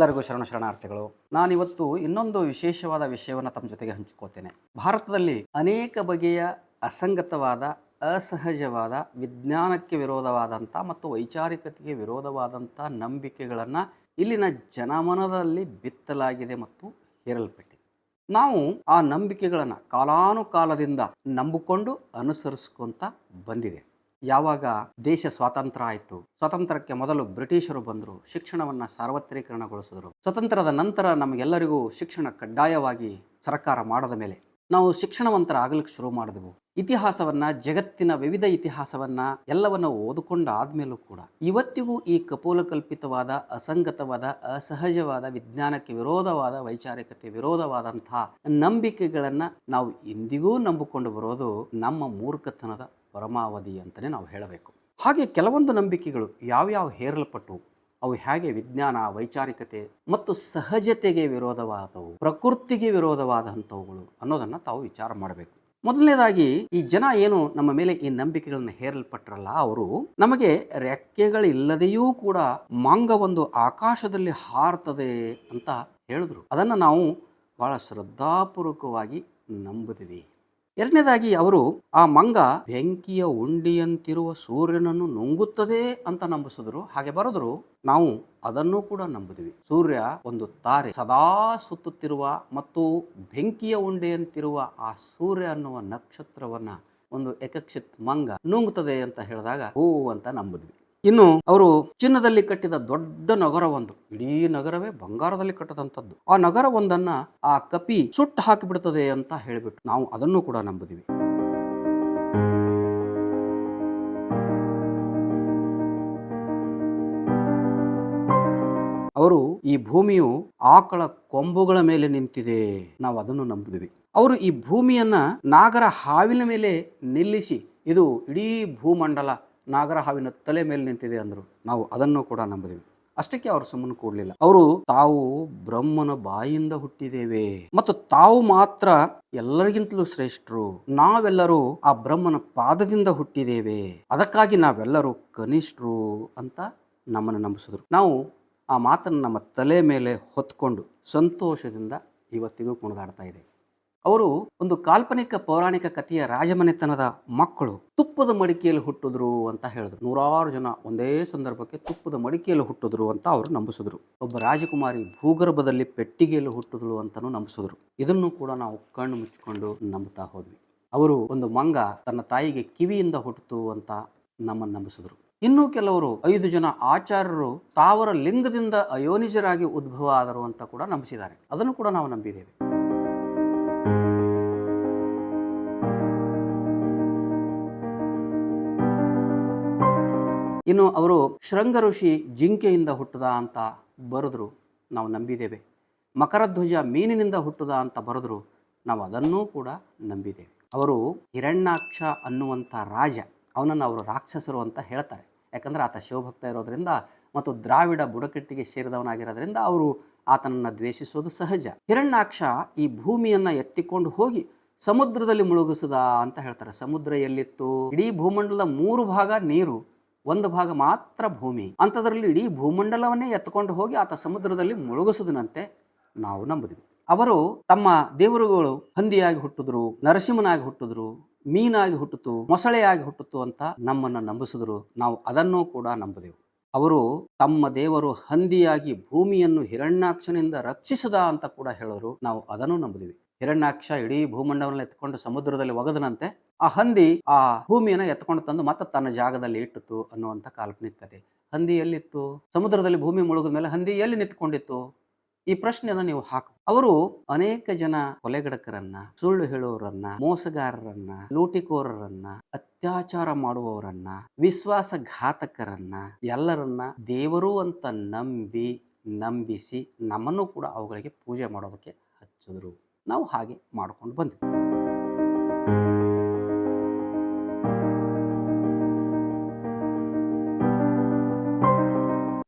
ಎಲ್ಲರಿಗೂ ಶರಣ ಶರಣಾರ್ಥಿಗಳು ನಾನಿವತ್ತು ಇನ್ನೊಂದು ವಿಶೇಷವಾದ ವಿಷಯವನ್ನು ತಮ್ಮ ಜೊತೆಗೆ ಹಂಚ್ಕೋತೇನೆ ಭಾರತದಲ್ಲಿ ಅನೇಕ ಬಗೆಯ ಅಸಂಗತವಾದ, ಅಸಹಜವಾದ, ವಿಜ್ಞಾನಕ್ಕೆ ವಿರೋಧವಾದಂಥ ಮತ್ತು ವೈಚಾರಿಕತೆಗೆ ವಿರೋಧವಾದಂಥ ನಂಬಿಕೆಗಳನ್ನು ಇಲ್ಲಿನ ಜನಮನದಲ್ಲಿ ಬಿತ್ತಲಾಗಿದೆ ಮತ್ತು ಹೇರಲ್ಪಟ್ಟಿದೆ. ನಾವು ಆ ನಂಬಿಕೆಗಳನ್ನು ಕಾಲಾನುಕಾಲದಿಂದ ನಂಬಿಕೊಂಡು ಅನುಸರಿಸ್ಕೊಂತ ಬಂದಿದೆ ಯಾವಾಗ ದೇಶ ಸ್ವಾತಂತ್ರ್ಯ ಆಯಿತು, ಸ್ವಾತಂತ್ರ್ಯಕ್ಕೆ ಮೊದಲು ಬ್ರಿಟಿಷರು ಬಂದರು, ಶಿಕ್ಷಣವನ್ನು ಸಾರ್ವತ್ರೀಕರಣಗೊಳಿಸಿದರು. ಸ್ವತಂತ್ರದ ನಂತರ ನಮಗೆಲ್ಲರಿಗೂ ಶಿಕ್ಷಣ ಕಡ್ಡಾಯವಾಗಿ ಸರ್ಕಾರ ಮಾಡದ ಮೇಲೆ ನಾವು ಶಿಕ್ಷಣವಂತರ ಆಗಲಿಕ್ಕೆ ಶುರು ಮಾಡಿದೆವು. ಇತಿಹಾಸವನ್ನ, ಜಗತ್ತಿನ ವಿವಿಧ ಇತಿಹಾಸವನ್ನ ಎಲ್ಲವನ್ನ ಓದಿಕೊಂಡಾದ್ಮೇಲೂ ಕೂಡ ಇವತ್ತಿಗೂ ಈ ಕಪೋಲಕಲ್ಪಿತವಾದ, ಅಸಂಗತವಾದ, ಅಸಹಜವಾದ, ವಿಜ್ಞಾನಕ್ಕೆ ವಿರೋಧವಾದ, ವೈಚಾರಿಕತೆ ವಿರೋಧವಾದಂತಹ ನಂಬಿಕೆಗಳನ್ನ ನಾವು ಇಂದಿಗೂ ನಂಬಿಕೊಂಡು ಬರೋದು ನಮ್ಮ ಮೂರ್ಖತನದ ಪರಮಾವಧಿ ಅಂತಲೇ ನಾವು ಹೇಳಬೇಕು. ಹಾಗೆ ಕೆಲವೊಂದು ನಂಬಿಕೆಗಳು ಯಾವ್ಯಾವ ಹೇರಲ್ಪಟ್ಟು ಅವು ಹೇಗೆ ವಿಜ್ಞಾನ, ವೈಚಾರಿಕತೆ ಮತ್ತು ಸಹಜತೆಗೆ ವಿರೋಧವಾದವು, ಪ್ರಕೃತಿಗೆ ವಿರೋಧವಾದಂಥವುಗಳು ಅನ್ನೋದನ್ನು ತಾವು ವಿಚಾರ ಮಾಡಬೇಕು. ಮೊದಲನೇದಾಗಿ, ಈ ಜನ ಏನು ನಮ್ಮ ಮೇಲೆ ಈ ನಂಬಿಕೆಗಳನ್ನು ಹೇರಲ್ಪಟ್ಟರಲ್ಲ ಅವರು ನಮಗೆ ರೆಕ್ಕೆಗಳಿಲ್ಲದೆಯೂ ಕೂಡ ಮಾಂಗ ಒಂದು ಆಕಾಶದಲ್ಲಿ ಹಾರ್ತದೆ ಅಂತ ಹೇಳಿದ್ರು. ಅದನ್ನು ನಾವು ಬಹಳ ಶ್ರದ್ಧಾಪೂರ್ವಕವಾಗಿ ನಂಬಿದ್ವಿ ಎರಡನೇದಾಗಿ ಅವರು, ಆ ಮಂಗ ಬೆಂಕಿಯ ಉಂಡಿಯಂತಿರುವ ಸೂರ್ಯನನ್ನು ನುಂಗುತ್ತದೆ ಅಂತ ನಂಬಿಸಿದ್ರು. ಹಾಗೆ ಬರೆದ್ರು, ನಾವು ಅದನ್ನು ಕೂಡ ನಂಬಿದ್ವಿ. ಸೂರ್ಯ ಒಂದು ತಾರೆ, ಸದಾ ಸುತ್ತುತ್ತಿರುವ ಮತ್ತು ಬೆಂಕಿಯ ಉಂಡೆಯಂತಿರುವ ಆ ಸೂರ್ಯ ಅನ್ನುವ ನಕ್ಷತ್ರವನ್ನ ಒಂದು ಏಕಕ್ಷಿತ್ ಮಂಗ ನುಂಗುತ್ತದೆ ಅಂತ ಹೇಳಿದಾಗ ಹೂ ಅಂತ ನಂಬಿದ್ವಿ. ಇನ್ನು ಅವರು ಚಿನ್ನದಲ್ಲಿ ಕಟ್ಟಿದ ದೊಡ್ಡ ನಗರ ಒಂದು ಇಡೀ ನಗರವೇ ಬಂಗಾರದಲ್ಲಿ ಕಟ್ಟದಂಥದ್ದು. ಆ ನಗರ ಒಂದನ್ನ ಆ ಕಪಿ ಸುಟ್ಟು ಹಾಕಿಬಿಡ್ತದೆ ಅಂತ ಹೇಳಿಬಿಟ್ಟು ನಾವು ಅದನ್ನು ಕೂಡ ನಂಬಿದಿವಿ. ಅವರು ಈ ಭೂಮಿಯು ಆಕಳ ಕೊಂಬುಗಳ ಮೇಲೆ ನಿಂತಿದೆ. ನಾವು ಅದನ್ನು ನಂಬಿದ್ವಿ. ಅವರು ಈ ಭೂಮಿಯನ್ನ ನಾಗರ ಹಾವಿನ ಮೇಲೆ ನಿಲ್ಲಿಸಿ, ಇದು ಇಡೀ ಭೂಮಂಡಲ ನಾಗರ ಹಾವಿನ ತಲೆ ಮೇಲೆ ನಿಂತಿದೆ ಅಂದರು. ನಾವು ಅದನ್ನು ಕೂಡ ನಂಬಿದೆವು. ಅಷ್ಟಕ್ಕೆ ಅವರು ಸುಮ್ಮನೆ ಕೂಡಲಿಲ್ಲ. ಅವರು ತಾವು ಬ್ರಹ್ಮನ ಬಾಯಿಂದ ಹುಟ್ಟಿದ್ದೇವೆ. ಮತ್ತು ತಾವು ಮಾತ್ರ ಎಲ್ಲರಿಗಿಂತಲೂ ಶ್ರೇಷ್ಠರು. ನಾವೆಲ್ಲರೂ ಆ ಬ್ರಹ್ಮನ ಪಾದದಿಂದ ಹುಟ್ಟಿದ್ದೇವೆ. ಅದಕ್ಕಾಗಿ ನಾವೆಲ್ಲರೂ ಕನಿಷ್ಠರು ಅಂತ ನಮ್ಮನ್ನು ನಂಬಿಸಿದ್ರು. ನಾವು ಆ ಮಾತನ್ನು ನಮ್ಮ ತಲೆ ಮೇಲೆ ಹೊತ್ಕೊಂಡು ಸಂತೋಷದಿಂದ ಇವತ್ತಿಗೂ ಕುಣಿದಾಡ್ತಾ ಇದೆ ಅವರು ಒಂದು ಕಾಲ್ಪನಿಕ ಪೌರಾಣಿಕ ಕಥೆಯ ರಾಜಮನೆತನದ ಮಕ್ಕಳು ತುಪ್ಪದ ಮಡಿಕೆಯಲ್ಲಿ ಹುಟ್ಟಿದ್ರು ಅಂತ ಹೇಳಿದ್ರು. ನೂರಾರು ಜನ ಒಂದೇ ಸಂದರ್ಭಕ್ಕೆ ತುಪ್ಪದ ಮಡಿಕೆಯಲ್ಲಿ ಹುಟ್ಟಿದ್ರು ಅಂತ ಅವರು ನಂಬಿಸಿದ್ರು. ಒಬ್ಬ ರಾಜಕುಮಾರಿ ಭೂಗರ್ಭದಲ್ಲಿ ಪೆಟ್ಟಿಗೆಯಲ್ಲಿ ಹುಟ್ಟಿದ್ರು ಅಂತಲೂ ನಂಬಿಸಿದ್ರು. ಇದನ್ನು ಕೂಡ ನಾವು ಕಣ್ಣು ಮುಚ್ಚಿಕೊಂಡು ನಂಬುತ್ತಾ ಹೋದ್ವಿ. ಅವರು ಒಂದು ಮಂಗ ತನ್ನ ತಾಯಿಗೆ ಕಿವಿಯಿಂದ ಹುಟ್ಟಿತು ಅಂತ ನಮ್ಮನ್ನು ನಂಬಿಸಿದ್ರು. ಇನ್ನೂ ಕೆಲವರು ಐದು ಜನ ಆಚಾರ್ಯರು ತಾವರ ಲಿಂಗದಿಂದ ಅಯೋನಿಜರಾಗಿ ಉದ್ಭವ ಆದರು ಅಂತ ಕೂಡ ನಂಬಿಸಿದ್ದಾರೆ. ಅದನ್ನು ಕೂಡ ನಾವು ನಂಬಿದ್ದೇವೆ. ಇನ್ನು ಅವರು ಶೃಂಗ ಋಷಿ ಜಿಂಕೆಯಿಂದ ಹುಟ್ಟದ ಅಂತ ಬರೆದ್ರು ನಾವು ನಂಬಿದ್ದೇವೆ. ಮಕರಧ್ವಜ ಮೀನಿನಿಂದ ಹುಟ್ಟದ ಅಂತ ಬರೆದ್ರು ನಾವು ಅದನ್ನೂ ಕೂಡ ನಂಬಿದ್ದೇವೆ. ಅವರು ಹಿರಣ್ಯಾಕ್ಷ ಅನ್ನುವಂಥ ರಾಜ, ಅವನನ್ನು ಅವರು ರಾಕ್ಷಸರು ಅಂತ ಹೇಳ್ತಾರೆ. ಯಾಕಂದರೆ ಆತ ಶಿವಭಕ್ತ ಇರೋದರಿಂದ ಮತ್ತು ದ್ರಾವಿಡ ಬುಡಕಟ್ಟಿಗೆ ಸೇರಿದವನಾಗಿರೋದ್ರಿಂದ ಅವರು ಆತನನ್ನು ದ್ವೇಷಿಸೋದು ಸಹಜ. ಹಿರಣ್ಯಾಕ್ಷ ಈ ಭೂಮಿಯನ್ನು ಎತ್ತಿಕೊಂಡು ಹೋಗಿ ಸಮುದ್ರದಲ್ಲಿ ಮುಳುಗಿಸದ ಅಂತ ಹೇಳ್ತಾರೆ. ಸಮುದ್ರ ಎಲ್ಲಿತ್ತು? ಇಡೀ ಭೂಮಂಡಲದ ಮೂರು ಭಾಗ ನೀರು. ಒಂದು ಭಾಗ ಮಾತ್ರ ಭೂಮಿ. ಅಂಥದ್ರಲ್ಲಿ ಇಡೀ ಭೂಮಂಡಲವನ್ನೇ ಎತ್ಕೊಂಡು ಹೋಗಿ ಆತ ಸಮುದ್ರದಲ್ಲಿ ಮುಳುಗಿಸಿದನಂತೆ ನಾವು ನಂಬಿದ್ವಿ. ಅವರು ತಮ್ಮ ದೇವರುಗಳು ಹಂದಿಯಾಗಿ ಹುಟ್ಟಿದ್ರು, ನರಸಿಂಹನಾಗಿ ಹುಟ್ಟಿದ್ರು, ಮೀನಾಗಿ ಹುಟ್ಟಿತು, ಮೊಸಳೆಯಾಗಿ ಹುಟ್ಟಿತು ಅಂತ ನಮ್ಮನ್ನು ನಂಬಿಸಿದ್ರು. ನಾವು ಅದನ್ನು ಕೂಡ ನಂಬಿದೆವು. ಅವರು ತಮ್ಮ ದೇವರು ಹಂದಿಯಾಗಿ ಭೂಮಿಯನ್ನು ಹಿರಣ್ಯಾಕ್ಷನಿಂದ ರಕ್ಷಿಸದ ಅಂತ ಕೂಡ ಹೇಳಿದ್ರು ನಾವು ಅದನ್ನು ನಂಬಿದ್ವಿ. ಹಿರಣ್ಯಾಕ್ಷ ಇಡೀ ಭೂಮಂಡವನ್ನ ಎತ್ಕೊಂಡು ಸಮುದ್ರದಲ್ಲಿ ಒಗದನಂತೆ ಆ ಹಂದಿ ಆ ಭೂಮಿಯನ್ನು ಎತ್ಕೊಂಡು ತಂದು ಮತ್ತೆ ತನ್ನ ಜಾಗದಲ್ಲಿ ಇಟ್ಟಿತು ಅನ್ನುವಂಥ ಕಾಲ್ಪನಿಕ ಕಥೆ ಹಂದಿ ಎಲ್ಲಿತ್ತು? ಸಮುದ್ರದಲ್ಲಿ ಭೂಮಿ ಮುಳುಗಿದ ಮೇಲೆ ಹಂದಿ ಎಲ್ಲಿ ನಿಂತ್ಕೊಂಡಿತ್ತು? ಈ ಪ್ರಶ್ನೆಯನ್ನು ನೀವು ಹಾಕು ಅವರು ಅನೇಕ ಜನ ಕೊಲೆಗಡಕರನ್ನ, ಸುಳ್ಳು ಹೇಳುವವರನ್ನ ಮೋಸಗಾರರನ್ನ, ಲೂಟಿಕೋರರನ್ನ, ಅತ್ಯಾಚಾರ ಮಾಡುವವರನ್ನ, ವಿಶ್ವಾಸಘಾತಕರನ್ನ ಎಲ್ಲರನ್ನ ದೇವರು ಅಂತ ನಂಬಿ, ನಂಬಿಸಿ ನಮ್ಮನ್ನು ಕೂಡ ಅವುಗಳಿಗೆ ಪೂಜೆ ಮಾಡೋದಕ್ಕೆ ಹಚ್ಚಿದ್ರು. ನಾವು ಹಾಗೆ ಮಾಡ್ಕೊಂಡು ಬಂದ್ವಿ.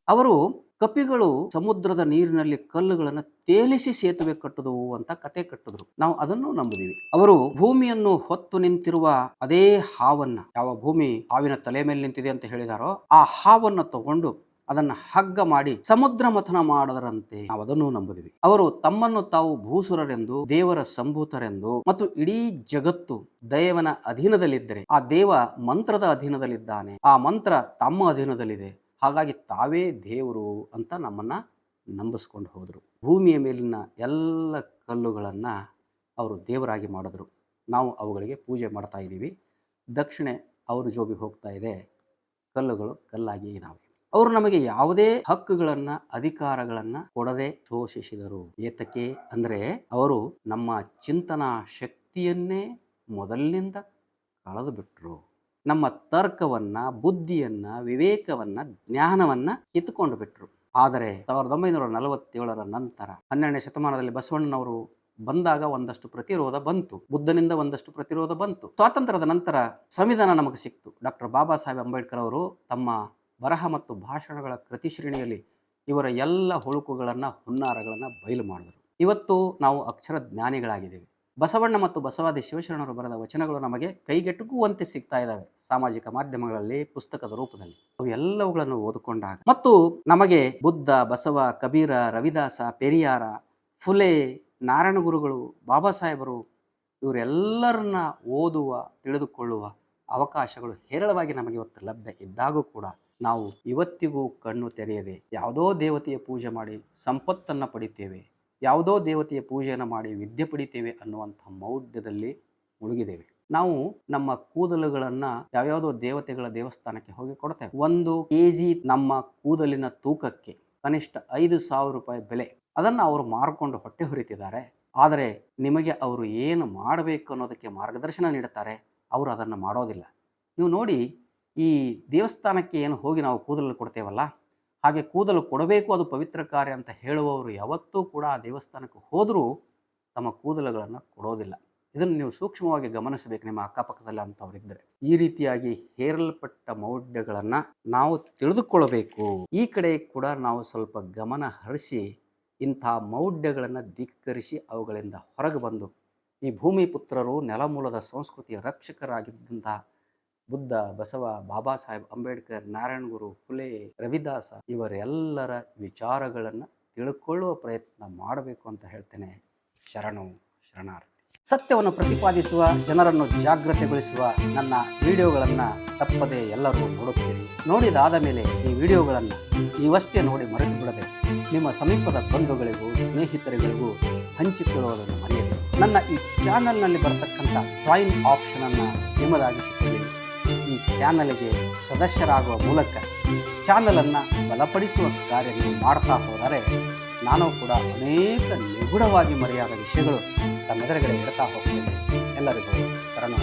ಅವರು ಕಪಿಗಳು ಸಮುದ್ರದ ನೀರಿನಲ್ಲಿ ಕಲ್ಲುಗಳನ್ನು ತೇಲಿಸಿ ಸೇತುವೆ ಕಟ್ಟುದವು ಅಂತ ಕತೆ ಕಟ್ಟಿದ್ರು. ನಾವು ಅದನ್ನು ನಂಬಿದೀವಿ. ಅವರು ಭೂಮಿಯನ್ನು ಹೊತ್ತು ನಿಂತಿರುವ ಅದೇ ಹಾವನ್ನ, ಯಾವ ಭೂಮಿ ಹಾವಿನ ತಲೆ ಮೇಲೆ ನಿಂತಿದೆ ಅಂತ ಹೇಳಿದಾರೋ, ಆ ಹಾವನ್ನ ತಗೊಂಡು ಅದನ್ನು ಹಗ್ಗ ಮಾಡಿ ಸಮುದ್ರ ಮಥನ ಮಾಡದರಂತೆ ನಾವು ಅದನ್ನು ನಂಬುದಿವಿ. ಅವರು ತಮ್ಮನ್ನು ತಾವು ಭೂಸುರರೆಂದು, ದೇವರ ಸಂಭೂತರೆಂದು ಮತ್ತು ಇಡೀ ಜಗತ್ತು ದೇವನ ಅಧೀನದಲ್ಲಿದ್ದರೆ ಆ ದೇವ ಮಂತ್ರದ ಅಧೀನದಲ್ಲಿದ್ದಾನೆ. ಆ ಮಂತ್ರ ತಮ್ಮ ಅಧೀನದಲ್ಲಿದೆ. ಹಾಗಾಗಿ ತಾವೇ ದೇವರು ಅಂತ ನಮ್ಮನ್ನ ನಂಬಿಸ್ಕೊಂಡು ಹೋದರು. ಭೂಮಿಯ ಮೇಲಿನ ಎಲ್ಲ ಕಲ್ಲುಗಳನ್ನ ಅವರು ದೇವರಾಗಿ ಮಾಡಿದ್ರು. ನಾವು ಅವುಗಳಿಗೆ ಪೂಜೆ ಮಾಡ್ತಾ ಇದ್ದೀವಿ. ದಕ್ಷಿಣೆ ಅವರು ಜೋಬಿ ಹೋಗ್ತಾ ಇದೆ. ಕಲ್ಲುಗಳು ಕಲ್ಲಾಗಿ ಇದಾವೆ. ಅವರು ನಮಗೆ ಯಾವುದೇ ಹಕ್ಕುಗಳನ್ನ, ಅಧಿಕಾರಗಳನ್ನ ಕೊಡದೆ ಶೋಷಿಸಿದರು. ಏತಕ್ಕೆ ಅಂದ್ರೆ ಅವರು ನಮ್ಮ ಚಿಂತನಾ ಶಕ್ತಿಯನ್ನೇ ಮೊದಲಿನಿಂದ ಕಳೆದು ಬಿಟ್ರು ನಮ್ಮ ತರ್ಕವನ್ನ, ಬುದ್ಧಿಯನ್ನ, ವಿವೇಕವನ್ನ, ಜ್ಞಾನವನ್ನ ಕಿತ್ತುಕೊಂಡು ಬಿಟ್ರು ಆದರೆ ಸಾವಿರದ ಒಂಬೈನೂರ ನಲವತ್ತೇಳರ ನಂತರ ಹನ್ನೆರಡನೇ ಶತಮಾನದಲ್ಲಿ ಬಸವಣ್ಣನವರು ಬಂದಾಗ ಒಂದಷ್ಟು ಪ್ರತಿರೋಧ ಬಂತು. ಬುದ್ಧನಿಂದ ಒಂದಷ್ಟು ಪ್ರತಿರೋಧ ಬಂತು. ಸ್ವಾತಂತ್ರ್ಯದ ನಂತರ ಸಂವಿಧಾನ ನಮಗೆ ಸಿಕ್ತು. ಡಾಕ್ಟರ್ ಬಾಬಾ ಸಾಹೇಬ್ ಅಂಬೇಡ್ಕರ್ ಅವರು ತಮ್ಮ ಬರಹ ಮತ್ತು ಭಾಷಣಗಳ ಕೃತಿ ಶ್ರೇಣಿಯಲ್ಲಿ ಇವರ ಎಲ್ಲ ಹುಳುಕುಗಳನ್ನು, ಹುನ್ನಾರಗಳನ್ನು ಬಯಲು ಮಾಡಿದರು. ಇವತ್ತು ನಾವು ಅಕ್ಷರ ಜ್ಞಾನಿಗಳಾಗಿದ್ದೇವೆ. ಬಸವಣ್ಣ ಮತ್ತು ಬಸವಾದಿ ಶಿವಶರಣರು ಬರೆದ ವಚನಗಳು ನಮಗೆ ಕೈಗೆಟುಕುವಂತೆ ಸಿಗ್ತಾ ಇದ್ದಾವೆ. ಸಾಮಾಜಿಕ ಮಾಧ್ಯಮಗಳಲ್ಲಿ, ಪುಸ್ತಕದ ರೂಪದಲ್ಲಿ. ಅವು ಎಲ್ಲವುಗಳನ್ನು ಓದಿಕೊಂಡಾಗ. ಮತ್ತು ನಮಗೆ ಬುದ್ಧ, ಬಸವ, ಕಬೀರ, ರವಿದಾಸ, ಪೆರಿಯಾರ, ಫುಲೆ, ನಾರಾಯಣ ಗುರುಗಳು, ಬಾಬಾ ಸಾಹೇಬರು ಇವರೆಲ್ಲರನ್ನ ಓದುವ, ತಿಳಿದುಕೊಳ್ಳುವ ಅವಕಾಶಗಳು ಹೇರಳವಾಗಿ ನಮಗೆ ಇವತ್ತು ಲಭ್ಯ ಇದ್ದಾಗೂ ಕೂಡ ನಾವು ಇವತ್ತಿಗೂ ಕಣ್ಣು ತೆರೆಯದೆ ಯಾವುದೋ ದೇವತೆಯ ಪೂಜೆ ಮಾಡಿ ಸಂಪತ್ತನ್ನು ಪಡಿತೇವೆ, ಯಾವುದೋ ದೇವತೆಯ ಪೂಜೆಯನ್ನು ಮಾಡಿ ವಿದ್ಯೆ ಪಡಿತೇವೆ ಅನ್ನುವಂಥ ಮೌಢ್ಯದಲ್ಲಿ ಮುಳುಗಿದ್ದೇವೆ. ನಾವು ನಮ್ಮ ಕೂದಲುಗಳನ್ನು ಯಾವ್ಯಾವುದೋ ದೇವತೆಗಳ ದೇವಸ್ಥಾನಕ್ಕೆ ಹೋಗಿ ಕೊಡ್ತೇವೆ. ಒಂದು ಕೆ ಜಿ ನಮ್ಮ ಕೂದಲಿನ ತೂಕಕ್ಕೆ ಕನಿಷ್ಠ ಐದು ಸಾವಿರ ರೂಪಾಯಿ ಬೆಲೆ. ಅದನ್ನು ಅವರು ಮಾರ್ಕೊಂಡು ಹೊಟ್ಟೆ ಹೊರಿತಿದ್ದಾರೆ. ಆದರೆ ನಿಮಗೆ ಅವರು ಏನು ಮಾಡಬೇಕು ಅನ್ನೋದಕ್ಕೆ ಮಾರ್ಗದರ್ಶನ ನೀಡುತ್ತಾರೆ, ಅವರು ಅದನ್ನು ಮಾಡೋದಿಲ್ಲ. ನೀವು ನೋಡಿ ಈ ದೇವಸ್ಥಾನಕ್ಕೆ ಏನು ಹೋಗಿ ನಾವು ಕೂದಲು ಕೊಡ್ತೇವಲ್ಲ? ಹಾಗೆ ಕೂದಲು ಕೊಡಬೇಕು, ಅದು ಪವಿತ್ರ ಕಾರ್ಯ ಅಂತ ಹೇಳುವವರು ಯಾವತ್ತೂ ಕೂಡ ಆ ದೇವಸ್ಥಾನಕ್ಕೆ ಹೋದರೂ ತಮ್ಮ ಕೂದಲುಗಳನ್ನು ಕೊಡೋದಿಲ್ಲ. ಇದನ್ನು ನೀವು ಸೂಕ್ಷ್ಮವಾಗಿ ಗಮನಿಸಬೇಕು ನಿಮ್ಮ ಅಕ್ಕಪಕ್ಕದಲ್ಲಿ ಅಂಥವ್ರಿದ್ದರೆ. ಈ ರೀತಿಯಾಗಿ ಹೇರಲ್ಪಟ್ಟ ಮೌಢ್ಯಗಳನ್ನು ನಾವು ತಿಳಿದುಕೊಳ್ಳಬೇಕು. ಈ ಕಡೆ ಕೂಡ ನಾವು ಸ್ವಲ್ಪ ಗಮನ ಹರಿಸಿ, ಇಂಥ ಮೌಢ್ಯಗಳನ್ನು ಧಿಕ್ಕರಿಸಿ ಅವುಗಳಿಂದ ಹೊರಗೆ ಬಂದು, ಈ ಭೂಮಿ ಪುತ್ರರು ನೆಲಮೂಲದ ಸಂಸ್ಕೃತಿಯ ರಕ್ಷಕರಾಗಿದ್ದಂತಹ ಬುದ್ಧ, ಬಸವ, ಬಾಬಾ ಸಾಹೇಬ್, ಅಂಬೇಡ್ಕರ್, ನಾರಾಯಣ ಗುರು ಫುಲೆ ರವಿದಾಸ ಇವರೆಲ್ಲರ ವಿಚಾರಗಳನ್ನು ತಿಳ್ಕೊಳ್ಳುವ ಪ್ರಯತ್ನ ಮಾಡಬೇಕು ಅಂತ ಹೇಳ್ತೇನೆ. ಶರಣು ಶರಣಾರ್ಥಿ. ಸತ್ಯವನ್ನು ಪ್ರತಿಪಾದಿಸುವ, ಜನರನ್ನು ಜಾಗೃತಿಗೊಳಿಸುವ ನನ್ನ ವಿಡಿಯೋಗಳನ್ನು ತಪ್ಪದೆ ಎಲ್ಲರೂ ನೋಡುತ್ತೀರಿ. ನೋಡಿದಾದ ಮೇಲೆ ಈ ವಿಡಿಯೋಗಳನ್ನು ನೀವಷ್ಟೇ ನೋಡಿ ಮರೆತು ಬಿಡದೆ ನಿಮ್ಮ ಸಮೀಪದ ಬಂಧುಗಳಿಗೂ, ಸ್ನೇಹಿತರುಗಳಿಗೂ ಹಂಚಿಕೊಳ್ಳುವುದನ್ನು ಮರೆಯಬೇಕು ನನ್ನ ಈ ಚಾನಲ್ನಲ್ಲಿ ಬರತಕ್ಕಂಥ ಜಾಯಿನ್ ಆಪ್ಷನನ್ನು ನಿಮ್ಮದಾಗಿಸಿಕೊಳ್ಳಿ. ಚಾನಲ್ಗೆ ಸದಸ್ಯರಾಗುವ ಮೂಲಕ ಚಾನಲನ್ನು ಬಲಪಡಿಸುವ ಕಾರ್ಯಗಳು ಮಾಡ್ತಾ ಹೋದರೆ ನಾನು ಕೂಡ ಅನೇಕ ನಿಗೂಢವಾಗಿ ಮರೆಯಾದ ವಿಷಯಗಳು ತಮ್ಮೆದುರುಗಡೆ ಇಡ್ತಾ ಹೋಗ್ತೇನೆ. ಎಲ್ಲರಿಗೂ ಶರಣ.